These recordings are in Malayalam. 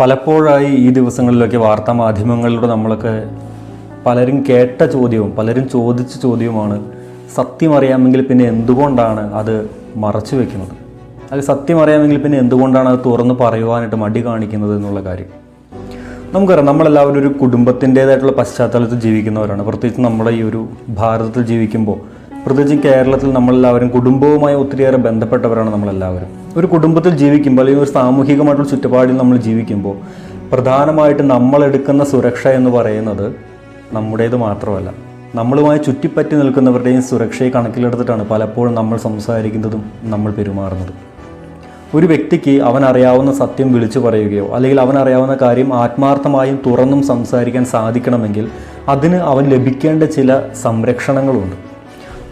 പലപ്പോഴായി ഈ ദിവസങ്ങളിലൊക്കെ വാർത്താ മാധ്യമങ്ങളിലൂടെ നമ്മളൊക്കെ പലരും കേട്ട ചോദ്യവും പലരും ചോദിച്ച ചോദ്യവുമാണ് സത്യം അറിയാമെങ്കിൽ പിന്നെ എന്തുകൊണ്ടാണ് അത് മറച്ചു വെക്കുന്നത്? അത് സത്യം അറിയാമെങ്കിൽ പിന്നെ എന്തുകൊണ്ടാണ് അത് തുറന്ന് പറയുവാനായിട്ട് മടി കാണിക്കുന്നത് എന്നുള്ള കാര്യം. നമുക്കറിയാം നമ്മളെല്ലാവരും ഒരു കുടുംബത്തിന്റേതായിട്ടുള്ള പശ്ചാത്തലത്തിൽ ജീവിക്കുന്നവരാണ്. പ്രത്യേകിച്ച് നമ്മുടെ ഈ ഒരു ഭാരതത്തിൽ ജീവിക്കുമ്പോൾ പ്രത്യേകിച്ച് കേരളത്തിൽ നമ്മളെല്ലാവരും കുടുംബവുമായി ഒത്തിരിയേറെ ബന്ധപ്പെട്ടവരാണ് നമ്മളെല്ലാവരും. ഒരു കുടുംബത്തിൽ ജീവിക്കുമ്പോൾ അല്ലെങ്കിൽ ഒരു സാമൂഹികമായിട്ടുള്ള ചുറ്റുപാടിൽ നമ്മൾ ജീവിക്കുമ്പോൾ പ്രധാനമായിട്ട് നമ്മളെടുക്കുന്ന സുരക്ഷ എന്ന് പറയുന്നത് നമ്മുടേത് മാത്രമല്ല. നമ്മളുമായി ചുറ്റിപ്പറ്റി നിൽക്കുന്നവരുടെയും സുരക്ഷയെ കണക്കിലെടുത്തിട്ടാണ് പലപ്പോഴും നമ്മൾ സംസാരിക്കുന്നതും നമ്മൾ പെരുമാറുന്നതും. ഒരു വ്യക്തിക്ക് അവൻ അറിയാവുന്ന സത്യം വിളിച്ചു പറയുകയോ അല്ലെങ്കിൽ അവൻ അറിയാവുന്ന കാര്യം ആത്മാർത്ഥമായും തുറന്നും സംസാരിക്കാൻ സാധിക്കണമെങ്കിൽ അതിന് അവൻ ലഭിക്കേണ്ട ചില സംരക്ഷണങ്ങളുണ്ട്.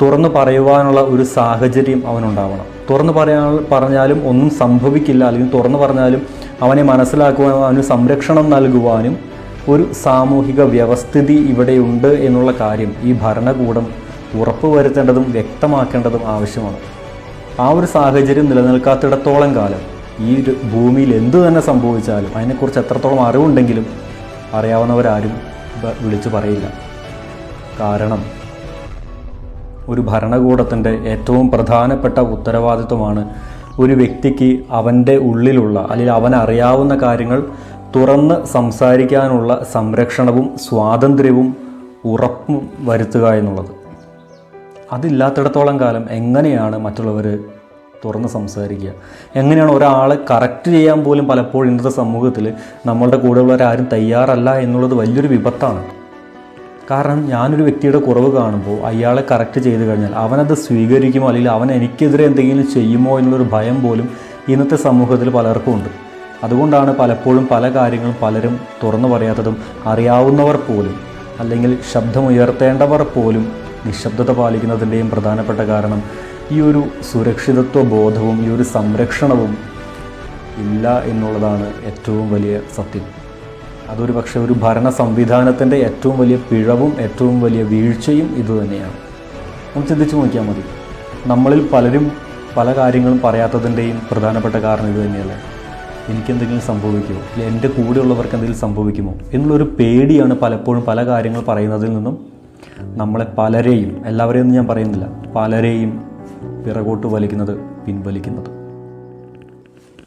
തുറന്നു പറയുവാനുള്ള ഒരു സാഹചര്യം അവനുണ്ടാവണം. തുറന്നു പറയാൻ പറഞ്ഞാലും ഒന്നും സംഭവിക്കില്ല. അല്ലെങ്കിൽ തുറന്നു പറഞ്ഞാലും അവനെ മനസ്സിലാക്കുവാനും അവന് സംരക്ഷണം നൽകുവാനും ഒരു സാമൂഹിക വ്യവസ്ഥിതി ഇവിടെയുണ്ട് എന്നുള്ള കാര്യം ഈ ഭരണകൂടം ഉറപ്പുവരുത്തേണ്ടതും വ്യക്തമാക്കേണ്ടതും ആവശ്യമാണ്. ആ ഒരു സാഹചര്യം നിലനിൽക്കാത്തിടത്തോളം കാലം ഈ ഭൂമിയിൽ എന്തു തന്നെ സംഭവിച്ചാലും അതിനെക്കുറിച്ച് എത്രത്തോളം അറിവുണ്ടെങ്കിലും അറിയാവുന്നവരാരും വിളിച്ചു പറയില്ല. കാരണം ഒരു ഭരണകൂടത്തിന്റെ ഏറ്റവും പ്രധാനപ്പെട്ട ഉത്തരവാദിത്വമാണ് ഒരു വ്യക്തിക്ക് അവന്റെ ഉള്ളിലുള്ള അല്ലെങ്കിൽ അവൻ അറിയാവുന്ന കാര്യങ്ങൾ തുറന്ന് സംസാരിക്കാനുള്ള സംരക്ഷണവും സ്വാതന്ത്ര്യവും ഉറപ്പും വരുത്തുക എന്നുള്ളത്. അതില്ലാത്തിടത്തോളം കാലം എങ്ങനെയാണ് മറ്റുള്ളവർ തുറന്ന് സംസാരിക്കുക? എങ്ങനെയാണ് ഒരാളെ കറക്റ്റ് ചെയ്യാൻ പോലും പലപ്പോഴും ഇന്നത്തെ സമൂഹത്തിൽ നമ്മളുടെ കൂടെയുള്ളവരാരും തയ്യാറല്ല എന്നുള്ളത് വലിയൊരു വിപത്താണ്. കാരണം ഞാനൊരു വ്യക്തിയുടെ കുറവ് കാണുമ്പോൾ അയാളെ കറക്റ്റ് ചെയ്ത് കഴിഞ്ഞാൽ അവനത് സ്വീകരിക്കുമോ? അല്ലെങ്കിൽ അവൻ എനിക്കെതിരെ എന്തെങ്കിലും ചെയ്യുമോ എന്നുള്ളൊരു ഭയം പോലും ഇന്നത്തെ സമൂഹത്തിൽ പലർക്കും ഉണ്ട്. അതുകൊണ്ടാണ് പലപ്പോഴും പല കാര്യങ്ങളും പലരും തുറന്നു പറയാത്തതും അറിയാവുന്നവർ പോലും അല്ലെങ്കിൽ ശബ്ദമുയർത്തേണ്ടവർ പോലും നിശബ്ദത പാലിക്കുന്നതിന്റെയും പ്രധാനപ്പെട്ട കാരണം ഈ ഒരു സുരക്ഷിതത്വ ബോധവും ഈ ഒരു സംരക്ഷണവും ഇല്ല എന്നുള്ളതാണ് ഏറ്റവും വലിയ സത്യം. അതൊരു പക്ഷേ ഒരു ഭരണ സംവിധാനത്തിന്റെ ഏറ്റവും വലിയ പിഴവും ഏറ്റവും വലിയ വീഴ്ചയും ഇതുതന്നെയാണ് നമുക്ക് ചിന്തിച്ചു നോക്കിയാൽ മതി. നമ്മളിൽ പലരും പല കാര്യങ്ങളും പറയാത്തതിന്റെയും പ്രധാനപ്പെട്ട കാരണം ഇത് തന്നെയല്ലേ? എനിക്കെന്തെങ്കിലും സംഭവിക്കുമോ? അല്ലെ എന്റെ കൂടെയുള്ളവർക്ക് എന്തെങ്കിലും സംഭവിക്കുമോ? എന്നുള്ളൊരു പേടിയാണ് പലപ്പോഴും പല കാര്യങ്ങൾ പറയുന്നതിൽ നിന്നും നമ്മളെ പലരെയും എല്ലാവരെയും ഞാൻ പറയുന്നില്ല പലരെയും പിറകോട്ട് വലിക്കുന്നത് പിൻവലിക്കുന്നത്.